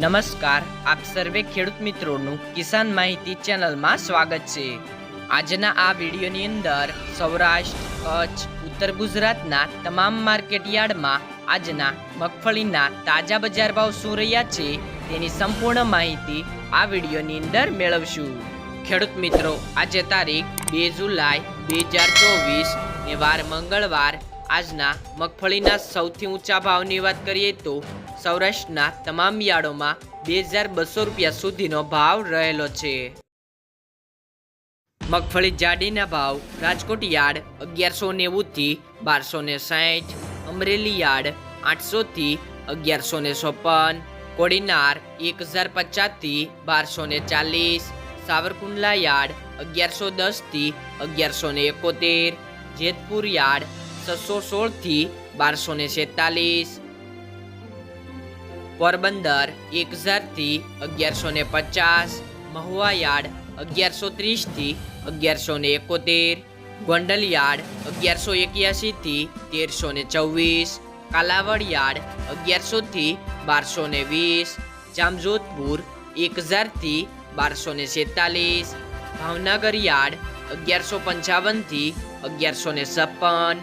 નમસ્કાર, આપ સર્વે ખેડૂત મિત્રોનું કિસાન માહિતી ચેનલમાં સ્વાગત છે. આજના આ વિડીયોની અંદર સૌરાષ્ટ્ર, કચ્છ, ઉત્તર ગુજરાતના તમામ માર્કેટ યાર્ડમાં આજના મગફળીના તાજા બજાર ભાવ શું રહ્યા છે તેની સંપૂર્ણ માહિતી આ વિડીયોની અંદર મેળવશું. ખેડૂત મિત્રો, આજે તારીખ બે જુલાઈ બે હજાર ચોવીસ ને વાર મંગળવાર આજના મગફળીના સૌથી ઊંચા ભાવની વાત કરીએ તો સૌરાષ્ટ્રના તમામ યાર્ડોમાં બે હજાર બસો રૂપિયા સુધીનો ભાવ રહેલો છે. મગફળી જાડીના ભાવ રાજકોટ યાર્ડ અગિયારસો નેવુંથી બારસો ને સાઠ, અમરેલી યાર્ડ આઠસોથી અગિયારસો ને ચોપન કોડીનાર એક હજાર પચાસથી બારસો ને ચાલીસ, સાવરકુંડલા યાર્ડ અગિયારસો દસથી અગિયારસો ને એકોતેર, જેતપુર યાર્ડ છસો સોળથી બારસો ને છેતાલીસ પોરબંદર એક હજારથી અગિયારસો ને પચાસ મહુવાયાર્ડ અગિયારસો ત્રીસથી અગિયારસો ને એકોતેર ગોંડલયાર્ડ અગિયારસો એક્યાસીથી તેરસો ને ચોવીસ કાલાવડ યાર્ડ અગિયારસોથી બારસો ને વીસ, જામજોધપુર એક હજારથી બારસો ને છેતાલીસ ભાવનગર યાર્ડ અગિયારસો પંચાવનથી અગિયારસો ને છપ્પન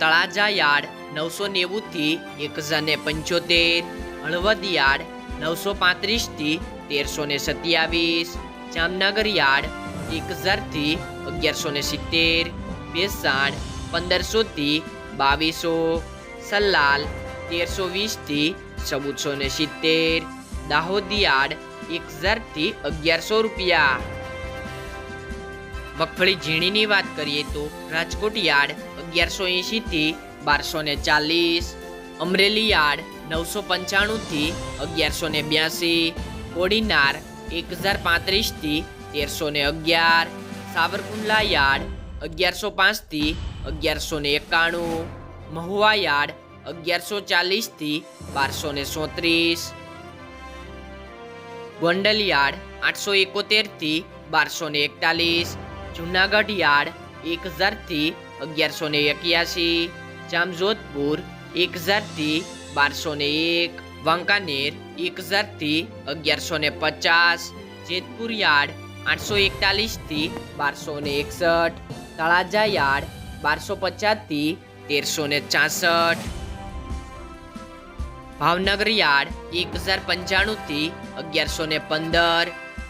તળાજા યાર્ડ નવસો નેવુંથી એક હજાર ને પંચોતેર, હળવદ યાર્ડ નવસો પાંત્રીસથી તેરસો ને સત્યાવીસ, જામનગર યાર્ડ એક હજારથી અગિયારસો ને સિત્તેર ભેસાણ પંદરસોથી બાવીસો સલાલ તેરસો વીસથી ચૌદસો ને સિત્તેર, દાહોદ યાર્ડ એક હજારથી અગિયારસો રૂપિયા. મગફળી ઝીણીની વાત કરીએ તો રાજકોટ યાર્ડ અગિયારસો એંશીથી બારસો ને ચાલીસ, અમરેલી યાર્ડ નવસો પંચાણુંથી અગિયારસો ને બ્યાસી, કોડીનાર એક હજાર પાંત્રીસથી તેરસો ને અગિયાર, સાવરકુંડલા યાર્ડ અગિયારસો પાંચથી અગિયારસો ને એકાણું, મહુવા યાર્ડ અગિયારસો ચાલીસથી બારસો ને સોત્રીસ ગોંડલ યાર્ડ આઠસો એકોતેરથી બારસો ને એકતાલીસ જુનાગઢ યાર્ડ એક હજારથી અગિયારસો ને એક્યાસી, જામજોધપુર એક હજારથી બારસો ને એક, વાંકાનેર એક હજારથી અગિયારસો ને પચાસ, જેતપુર યાર્ડ આઠસો એકતાલીસથી બારસો ને એકસઠ, તળાજા યાર્ડ બારસો પચાસથી તેરસો ને ચાસઠ. ભાવનગર યાર્ડ એક હજાર પંચાણુંથી અગિયારસો ને પંદર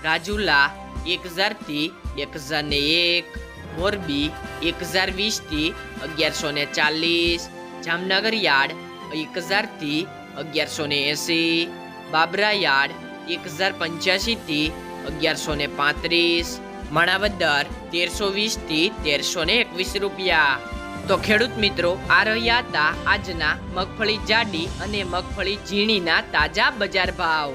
રાજુલા એક હજારથી એક હજાર ને એક મોરબી એક હજાર વીસથી અગિયારસો ને ચાલીસ, જામનગર યાર્ડ એક હજારથી અગિયારસો ને એંસી, બાબરા યાર્ડ એક હજાર પંચ્યાસીથી અગિયારસો ને પાંત્રીસ, માણાવદર તેરસો વીસથી તેરસો ને એકવીસ રૂપિયા. તો ખેડૂત મિત્રો, આ રહ્યા હતા આજના મગફળી જાડી અને મગફળી ઝીણીના તાજા બજાર ભાવ.